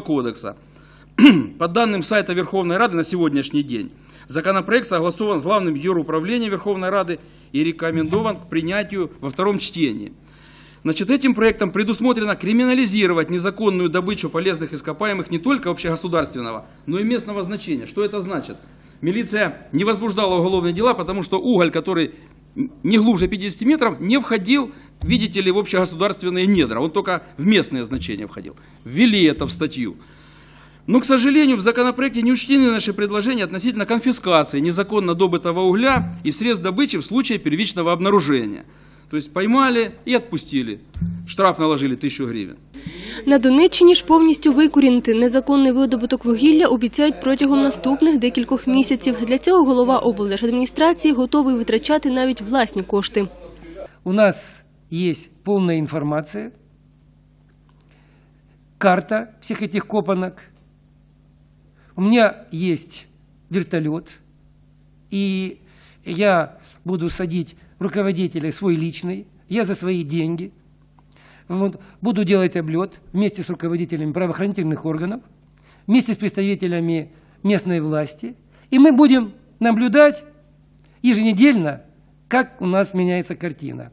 кодекса. По данным сайта Верховной Рады на сегодняшний день, законопроект согласован с Главным юруправлением Верховной Рады и рекомендован к принятию во втором чтении. Значит, этим проектом предусмотрено криминализировать незаконную добычу полезных ископаемых не только общегосударственного, но и местного значения. Что это значит? Милиция не возбуждала уголовные дела, потому что уголь, который не глубже 50 метров, не входил, видите ли, в общегосударственные недра. Он только в местные значения входил. Ввели это в статью. Но, к сожалению, в законопроекте не учтены наши предложения относительно конфискации незаконно добытого угля и средств добычи в случае первичного обнаружения. То есть поймали и отпустили. Штраф наложили тысячу гривен. На Донеччині ж повністю викорінити незаконний видобуток вугілля обіцяють протягом наступних декількох місяців. Для цього голова облдержадміністрації готовий витрачати навіть власні кошти. У нас есть полная информация, карта всех этих копанок. У меня есть вертолет, и я буду садить руководителя свой личный, я за свои деньги. Вот, буду делать облет вместе с руководителями правоохранительных органов, вместе с представителями местной власти, и мы будем наблюдать еженедельно, как у нас меняется картина.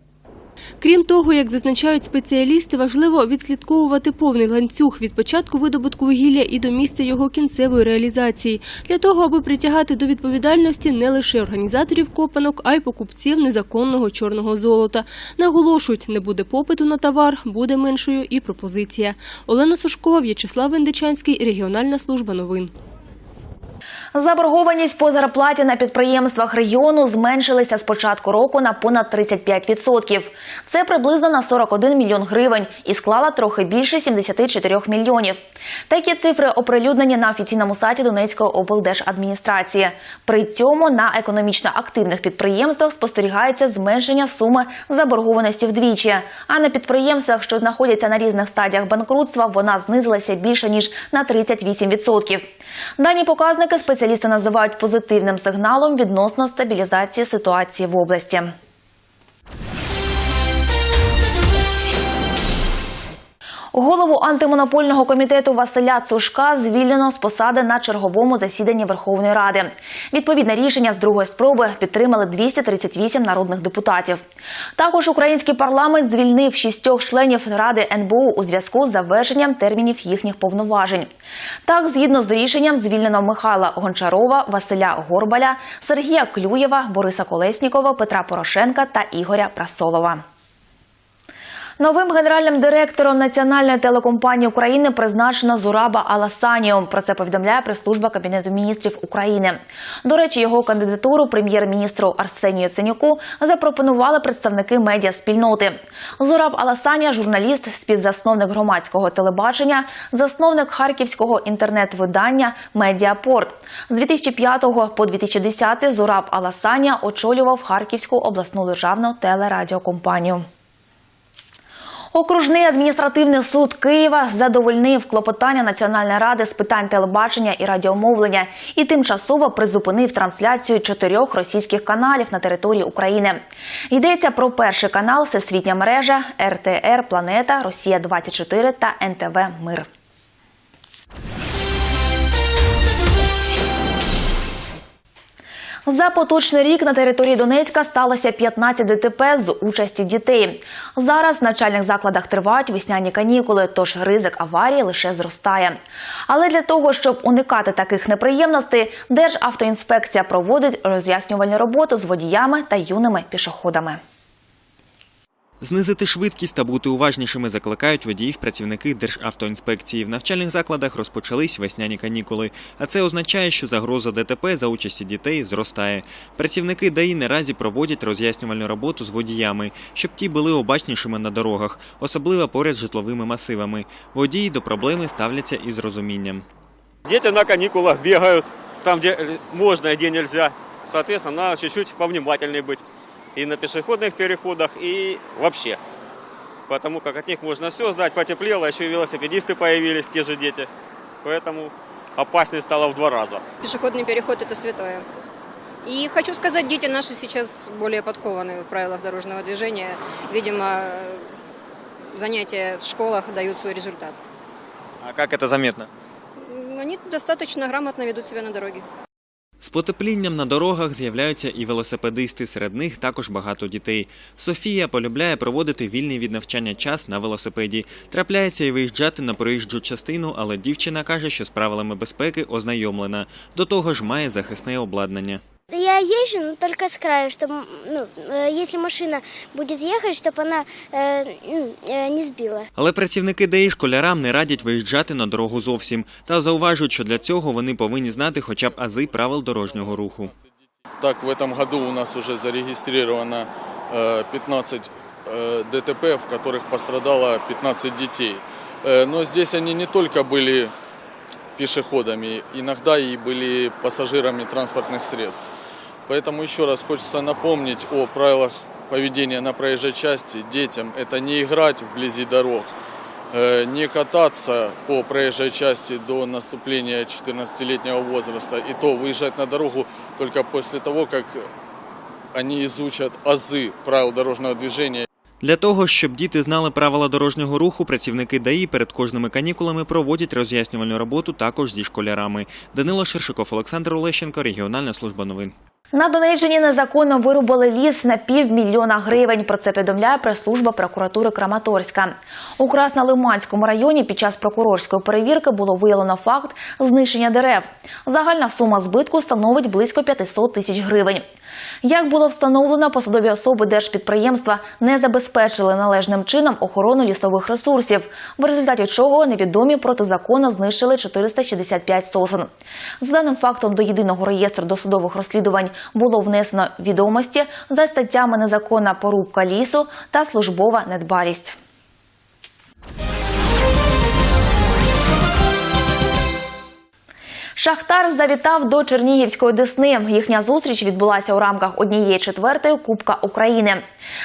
Крім того, як зазначають спеціалісти, важливо відслідковувати повний ланцюг від початку видобутку вугілля і до місця його кінцевої реалізації, для того, аби притягати до відповідальності не лише організаторів копанок, а й покупців незаконного чорного золота. Наголошують, не буде попиту на товар, буде меншою і пропозиція. Олена Сушкова, В'ячеслав Вендичанський, регіональна служба новин. Заборгованість по зарплаті на підприємствах регіону зменшилася з початку року на понад 35%. Це приблизно на 41 мільйон гривень і склала трохи більше 74 мільйонів. Такі цифри оприлюднені на офіційному сайті Донецької облдержадміністрації. При цьому на економічно активних підприємствах спостерігається зменшення суми заборгованості вдвічі. А на підприємствах, що знаходяться на різних стадіях банкрутства, вона знизилася більше ніж на 38%. Дані показники спеціалісти називають позитивним сигналом відносно стабілізації ситуації в області. Голову антимонопольного комітету Василя Цушка звільнено з посади на черговому засіданні Верховної Ради. Відповідне рішення з другої спроби підтримали 238 народних депутатів. Також український парламент звільнив шістьох членів Ради НБУ у зв'язку з завершенням термінів їхніх повноважень. Так, згідно з рішенням, звільнено Михайла Гончарова, Василя Горбаля, Сергія Клюєва, Бориса Колеснікова, Петра Порошенка та Ігоря Прасолова. Новим генеральним директором Національної телекомпанії України призначено Зураба Аласаніо. Про це повідомляє прес-служба Кабінету міністрів України. До речі, його кандидатуру прем'єр-міністру Арсенію Ценюку запропонували представники медіаспільноти. Зураб Аласанія – журналіст, співзасновник громадського телебачення, засновник харківського інтернет-видання Медіапорт. З 2005 по 2010 Зураб Аласанія очолював Харківську обласну державну телерадіокомпанію. Окружний адміністративний суд Києва задовольнив клопотання Національної ради з питань телебачення і радіомовлення і тимчасово призупинив трансляцію чотирьох російських каналів на території України. Йдеться про перший канал Всесвітня мережа, РТР Планета, Росія 24 та НТВ Мир. За поточний рік на території Донецька сталося 15 ДТП з участі дітей. Зараз в навчальних закладах тривають весняні канікули, тож ризик аварії лише зростає. Але для того, щоб уникати таких неприємностей, Державтоінспекція проводить роз'яснювальну роботу з водіями та юними пішоходами. Знизити швидкість та бути уважнішими закликають водіїв працівники Державтоінспекції. В навчальних закладах розпочались весняні канікули, а це означає, що загроза ДТП за участі дітей зростає. Працівники ДАІ наразі проводять роз'яснювальну роботу з водіями, щоб ті були обачнішими на дорогах, особливо поряд з житловими масивами. Водії до проблеми ставляться із розумінням. Дети на каникулах бегают, там, где можно и где нельзя. Соответственно, надо чуть-чуть повнимательнее быть и на пешеходных переходах, и вообще. Потому как от них можно все сдать, потеплело, еще и велосипедисты появились, те же дети. Поэтому опаснее стало в два раза. Пешеходный переход – это святое. И хочу сказать, дети наши сейчас более подкованы в правилах дорожного движения. Видимо, занятия в школах дают свой результат. А как это заметно? Они достаточно грамотно ведут себя на дороге. З потеплінням на дорогах з'являються і велосипедисти. Серед них також багато дітей. Софія полюбляє проводити вільний від навчання час на велосипеді. Трапляється і виїжджати на проїжджу частину, але дівчина каже, що з правилами безпеки ознайомлена. До того ж, має захисне обладнання. Я езжу, но только с краю, чтобы, ну, э, если машина будет ехать, чтобы она э, ну, э, не сбила. Але працівники ДАІ школярам не радять виїжджати на дорогу зовсім та зауважують, що для цього вони повинні знати хоча б ази правил дорожнього руху. Так, в этом году у нас уже зарегистрировано э, 15 э, ДТП, в которых пострадало 15 детей. Э, Но здесь они не только были пешеходами, иногда и были пассажирами транспортных средств. Поэтому еще раз хочется напомнить о правилах поведения на проезжей части детям. Это не играть вблизи дорог, э, не кататься по проезжей части до наступления 14-летнего возраста, и то выезжать на дорогу только после того, как они изучат азы правил дорожного движения. Для того, щоб діти знали правила дорожнього руху, працівники ДАІ перед кожними канікулами проводять роз'яснювальну роботу також зі школярами. Данило Шершиков, Олександр Олещенко, Регіональна служба новин. На Донеччині незаконно вирубали ліс на півмільйона гривень. Про це повідомляє прес-служба прокуратури Краматорська. У Краснолиманському районі під час прокурорської перевірки було виявлено факт знищення дерев. Загальна сума збитку становить близько 500 тисяч гривень. Як було встановлено, посадові особи держпідприємства не забезпечили належним чином охорону лісових ресурсів, в результаті чого невідомі протизаконно знищили 465 сосен. За даним фактом до єдиного реєстру досудових розслідувань було внесено відомості за статтями незаконна порубка лісу та службова недбалість. Шахтар завітав до Чернігівської Десни. Їхня зустріч відбулася у рамках однієї четвертої Кубка України.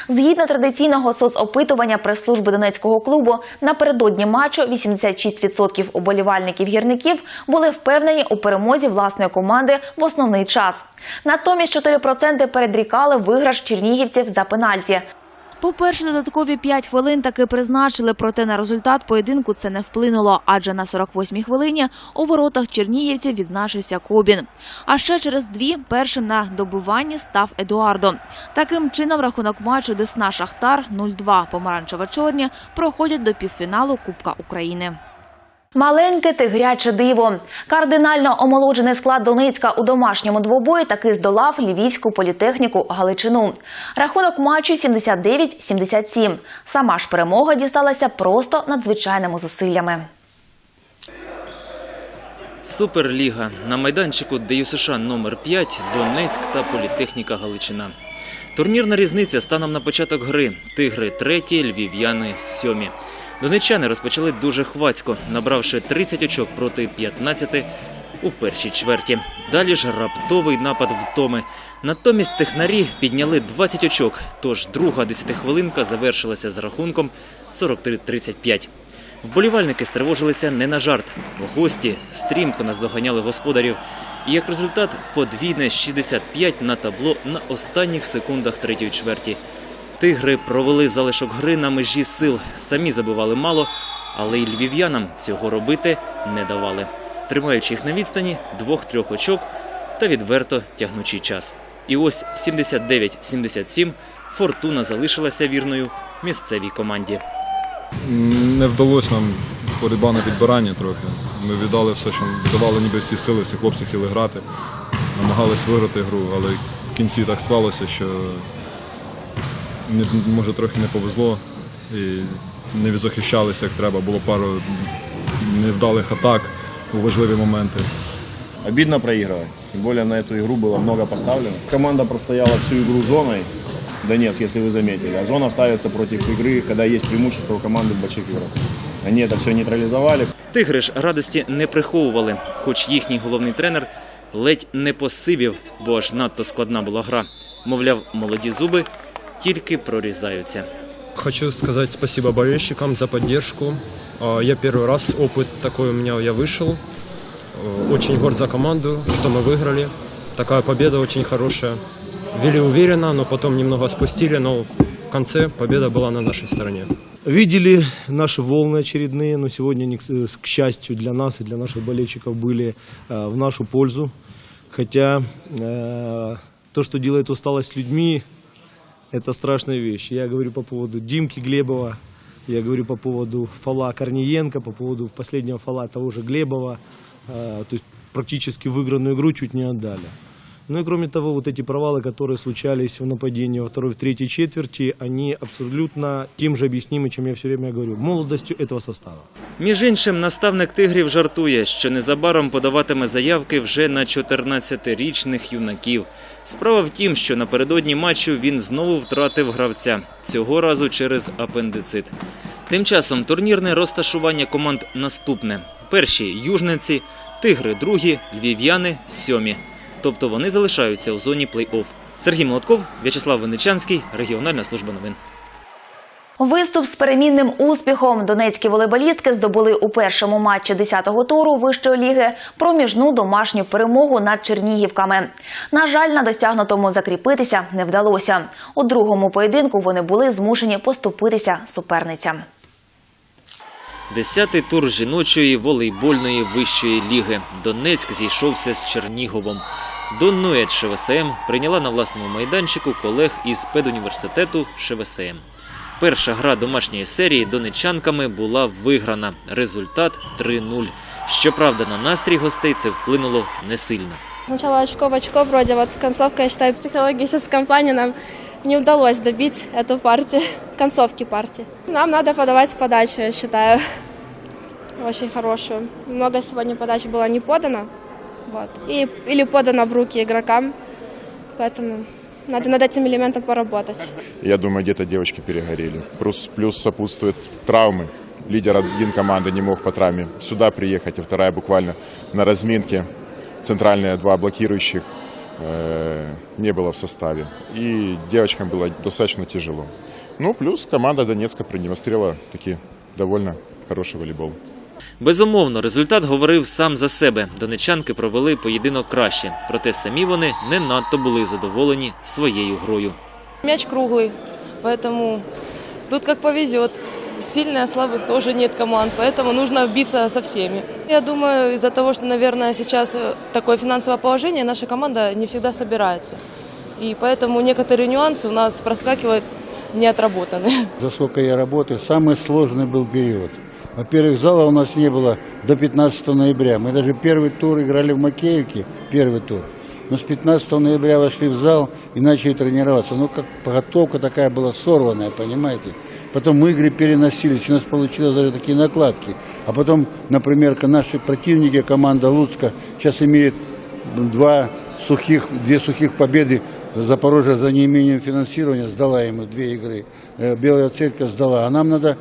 Згідно традиційного соцопитування прес-служби Донецького клубу, напередодні матчу 86% уболівальників гірників були впевнені у перемозі власної команди в основний час. Натомість 4% передрікали виграш чернігівців за пенальті. По-перше, додаткові 5 хвилин таки призначили, проте на результат поєдинку це не вплинуло, адже на 48-й хвилині у воротах чернігівців відзначився Кобін. А ще через дві першим на добиванні став Едуардо. Таким чином рахунок матчу Десна Шахтар 0-2 помаранчево-чорні проходять до півфіналу Кубка України. Маленьке тигряче диво. Кардинально омолоджений склад Донецька у домашньому двобої таки здолав львівську політехніку Галичину. Рахунок матчу 79-77. Сама ж перемога дісталася просто надзвичайними зусиллями. Суперліга на майданчику ДЮСШ номер 5 Донецьк та Політехніка Галичина. Турнірна різниця станом на початок гри. Тигри треті, львів'яни сьомі. Донеччани розпочали дуже хвацько, набравши 30 очок проти 15 у першій чверті. Далі ж раптовий напад втоми. Натомість технарі підняли 20 очок, тож друга десятихвилинка завершилася з рахунком 43-35. Вболівальники стривожилися не на жарт. Гості стрімко наздоганяли господарів. І як результат подвійне 65 на табло на останніх секундах третьої чверті. Тигри провели залишок гри на межі сил. Самі забивали мало, але й львів'янам цього робити не давали, тримаючи їх на відстані двох-трьох очок та відверто тягнучи час. І ось 79-77 фортуна залишилася вірною місцевій команді. Не вдалося нам боротьба на підбиранні трохи. Ми віддали все, що давали ніби всі сили, всі хлопці хотіли грати, намагались виграти гру, але в кінці так склалося, що може трохи не повезло і не захищалися як треба. Було пару невдалих атак у важливі моменти. Обидно проигрывать. Тем более на эту игру было много поставлено. Команда простояла всю игру зоной. Донецк, если вы заметили. А зона ставится против игры, когда есть преимущество у команды в больших играх. Они это все нейтрализовали. Тигри ж радості не приховували, хоч їхній головний тренер ледь не посивів, бо аж надто складна була гра. Мовляв, молоді зуби тільки прорізаються. Хочу сказать спасибо болельщикам за поддержку. А, Я первый раз опыт такой у меня я вышел. Э, Очень горд за команду, что мы выиграли. Такая победа очень хорошая. Вели уверенно, но потом немного спустили, но в конце победа была на нашей стороне. Видели наши волны очередные, но сегодня, они, к с- к счастью для нас и для наших болельщиков, были э, в нашу пользу. Хотя э, то, что делает усталость людьми, это страшная вещь. Я говорю по поводу Димки Глебова, я говорю по поводу фола Корниенко, по поводу последнего фола того же Глебова. Э, То есть практически выигранную игру чуть не отдали. Ну и кроме того, вот эти провалы, которые случались в нападении во второй, в третьей четверти, они абсолютно тем же объяснимы, чем я все время говорю, молодостью этого состава. Між іншим, наставник тигрів жартує, що незабаром подаватиме заявки вже на 14-річних юнаків. Справа в тім, що напередодні матчу він знову втратив гравця, цього разу через апендицит. Тим часом турнірне розташування команд наступне: перші южниці, тигри другі, львів'яни сьомі. Тобто вони залишаються у зоні плей-офф. Сергій Молотков, В'ячеслав Винничанський, регіональна служба новин. Виступ з перемінним успіхом донецькі волейболістки здобули у першому матчі 10-го туру вищої ліги проміжну домашню перемогу над Чернігівками. На жаль, на досягнутому закріпитися не вдалося. У другому поєдинку вони були змушені поступитися суперницям. Десятий тур жіночої волейбольної вищої ліги. Донецьк зійшовся з Черніговом. Донует ШВСМ прийняла на власному майданчику колег із педуніверситету ШВСМ. Перша гра домашньої серії донечанками була виграна. Результат 3-0. Щоправда, на настрій гостей це вплинуло не сильно. Сначала очко в очко, вроде вот концовка, я считаю, в психологическом плане нам не удалось добить эту партию, концовки партии. Нам надо подавать подачу, я считаю, очень хорошую. Много сегодня подач было не подано, вот, и, или подано в руки игрокам, поэтому надо над этим элементом поработать. Я думаю, где-то девочки перегорели. Плюс, плюс сопутствует травмы. Лидер один команды не мог по травме сюда приехать, а вторая буквально на разминке. Центральные два блокирующих э, не было в составе. И девочкам было достаточно тяжело. Ну, плюс команда Донецка продемонстрировала таки довольно хороший волейбол. Безумовно, результат говорив сам за себе. Донечанки провели поєдинок краще, проте самі вони не надто були задоволені своєю грою. Мяч круглый, поэтому тут как повезет. Сильных, слабых тоже нет команд, поэтому нужно биться со всеми. Я думаю, из-за того, что, наверное, сейчас э, такое финансовое положение, наша команда не всегда собирается. И поэтому некоторые нюансы у нас проскакивают неотработанные. За сколько я работаю, самый сложный был период. Во-первых, зала у нас не было до 15 ноября. Мы даже первый тур играли в Макеевке, первый тур. Но с 15 ноября вошли в зал и начали тренироваться. Ну, как подготовка такая была сорванная, понимаете? Потом игры переносились, у нас получилось даже такие накладки. А потом, например, наши противники, команда Луцка, сейчас имеет два сухих, две сухих победы. Запорожье за неимением финансирования сдала ему две игры. Э, Белая церковь сдала. А нам надо,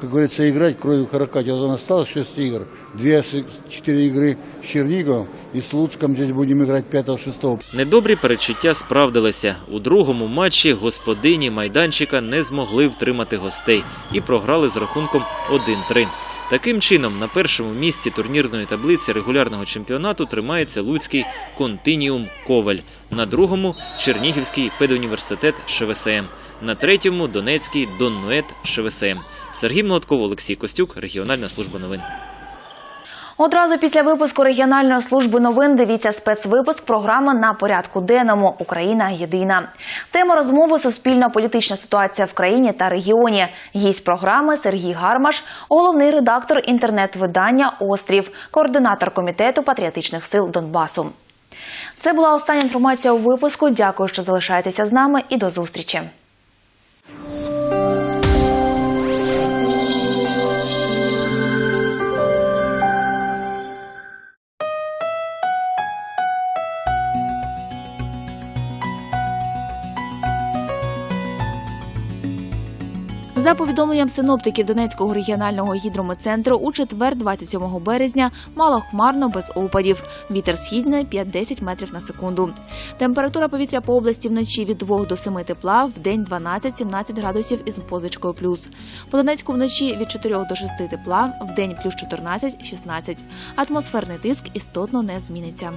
как говорится, играть кровью харакати. Вот у нас осталось 6 игр. Две, с- четыре игры с Черниговым. И с Луцком здесь будем играть 5-6. Недобрі передчуття справдилися. У другому матчі господині майданчика не змогли втримати гостей і програли з рахунком 1-3. Таким чином, на першому місці турнірної таблиці регулярного чемпіонату тримається Луцький Континіум Коваль, на другому Чернігівський педуніверситет ШВСМ, на третьому Донецький Доннует ШВСМ. Сергій Молотков, Олексій Костюк, регіональна служба новин. Одразу після випуску регіональної служби новин дивіться спецвипуск програми на порядку денному Україна єдина. Тема розмови суспільно-політична ситуація в країні та регіоні. Гість програми Сергій Гармаш, головний редактор інтернет-видання Острів, координатор комітету патріотичних сил Донбасу. Це була остання інформація у випуску. Дякую, що залишаєтеся з нами, і до зустрічі. За повідомленням синоптиків Донецького регіонального гідрометцентру, у четвер, 27 березня, мало хмарно без опадів. Вітер східний 5-10 метрів на секунду. Температура повітря по області вночі від 2 до 7 тепла, в день 12-17 градусів із позичкою плюс. По Донецьку вночі від 4 до 6 тепла, в день плюс 14-16. Атмосферний тиск істотно не зміниться.